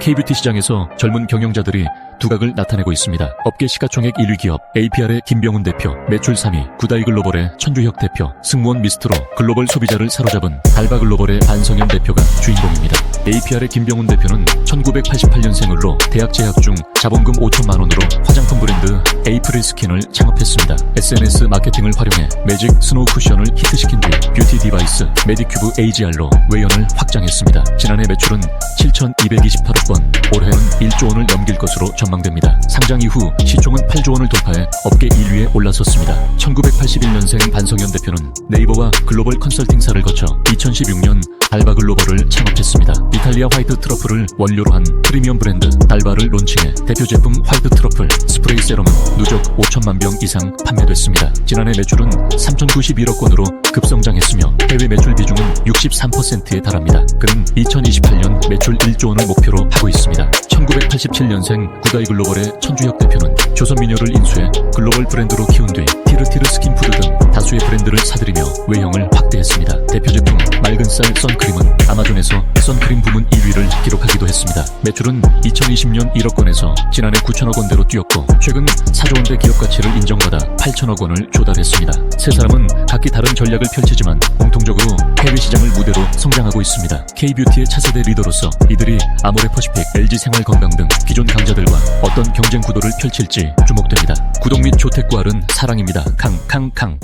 K뷰티 시장에서 젊은 경영자들이 두각을 나타내고 있습니다. 업계 시가총액 1위 기업 APR의 김병훈 대표, 매출 3위 구다이 글로벌의 천주혁 대표, 승무원 미스트로 글로벌 소비자를 사로잡은 달바 글로벌의 안성현 대표가 주인공입니다. APR의 김병훈 대표는 1988년생으로 대학 재학 중 자본금 5천만 원으로 화장품 브랜드 에이프릴 스킨을 창업했습니다. SNS 마케팅을 활용해 매직 스노우 쿠션을 히트시킨 뒤 디바이스 메디큐브 AGR로 외연을 확장했습니다. 지난해 매출은 7,228억 원, 올해는 1조 원을 넘길 것으로 전망됩니다. 상장 이후 시총은 8조 원을 돌파해 업계 1위에 올라섰습니다. 1981년생 반성현 대표는 네이버와 글로벌 컨설팅사를 거쳐 2016년 달바 글로벌을 창업했습니다. 이탈리아 화이트 트러플을 원료로 한 프리미엄 브랜드 달바를 론칭해 대표 제품 화이트 트러플 스프레이 세럼은 누적 5천만 병 이상 판매됐습니다. 지난해 매출은 3,091억 원으로 급성장했으며 해외 매출 비중은 63%에 달합니다. 그는 2028년 매출 1조 원을 목표로 하고 있습니다. 1987년생 구다이 글로벌의 천주혁 대표는 조선민요를 인수해 글로벌 브랜드로 키운 뒤 티르티르 스킨푸드 등 다수의 브랜드를 사들이며 외형을 확대했습니다. 대표 제품 맑은 쌀 선크림은 아마존에서 선크림 부문 1위를 기록하기도 했습니다. 매출은 2020년 1억 원에서 지난해 9천억 원대로 뛰었고 최근 4조 원대 기업 가치를 인정받아 8천억 원을 조달했습니다. 세 사람은 각기 다른 전략을 펼치지만 공통적으로 해외 시장을 무대로 성장하고 있습니다. K뷰티의 차세대 리더로서 이들이 아모레퍼시픽, LG생활건강 등 기존 강자들과 어떤 경쟁 구도를 펼칠지 주목됩니다. 구독 및 조택구할은 사랑입니다. 캉캉캉